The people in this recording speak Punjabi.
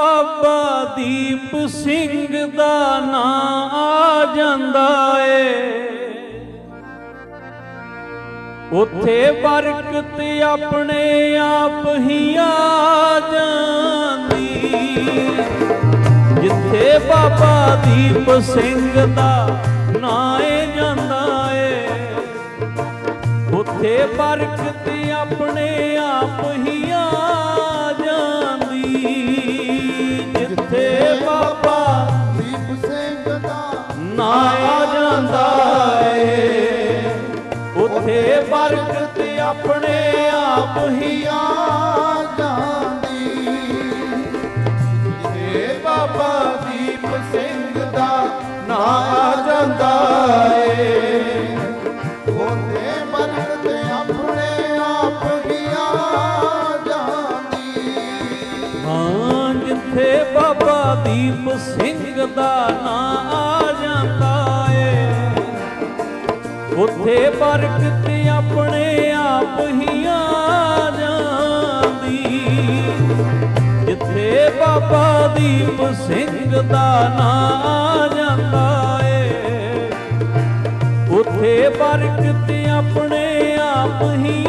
ਬਾਬਾ ਦੀਪ ਸਿੰਘ ਦਾ ਨਾਂ ਆ ਜਾਂਦਾ ਏ। ਉਥੇ ਬਰਕਤ ਆਪਣੇ ਆਪ ਹੀ ਆ ਜਾਂਦੀ ਜਿੱਥੇ ਬਾਬਾ ਦੀਪ ਸਿੰਘ ਦਾ ਨਾਂ ਏ ਜਾਂਦਾ ਏ। ਉਥੇ ਬਰਕਤ ਆਪਣੇ ਆਪ ਹੀ ਨਾ ਆ ਜਾਂਦਾ ਏ। ਉਥੇ ਬਰਕਤ ਆਪਣੇ ਆਪ ਹੀ ਆ ਜਾਂਦੀ। ਏ ਬਾਬਾ ਦੀਪ ਸਿੰਘ ਦਾ ਨਾ ਆ ਜਾਂਦਾ ਏ। ਉਹਦੇ ਬਰਕਤ ਆਪਣੇ ਆਪ ਹੀ ਆ ਜਾਂਦੀ। ਹਾਂ, ਜਿੱਥੇ ਬਾਬਾ ਦੀਪ ਸਿੰਘ ਦਾ ਨਾਂ ਉੱਥੇ ਬਰਕਤ ਆਪਣੇ ਆਪ ਹੀ ਆ ਜਾਂਦੀ। ਜਿੱਥੇ ਬਾਬਾ ਦੀਪ ਸਿੰਘ ਦਾ ਨਾਂ ਆ ਜਾਂਦਾ ਏ, ਉੱਥੇ ਬਰਕਤ ਆਪਣੇ ਆਪ ਹੀ